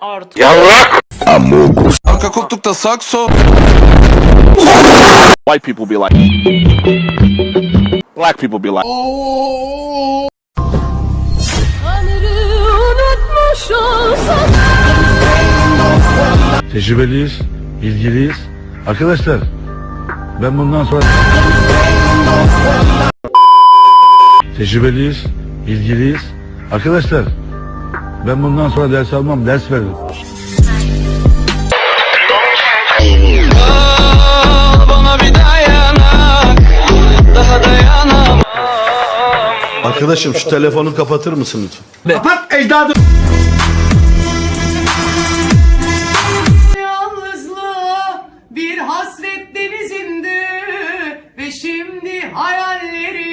artı Arka koltukta sakso. White people be like. Black people be like. Tecrübeliyiz, ilgiliyiz. Arkadaşlar ben bundan sonra tecrübeliyiz, ilgiliyiz. Arkadaşlar ben bundan sonra ders almam, ders veririm. Arkadaşım şu telefonu kapatır mısın lütfen? Kapat ecdadı. Yalnızlığa bir hasret denizinde ve şimdi hayallerim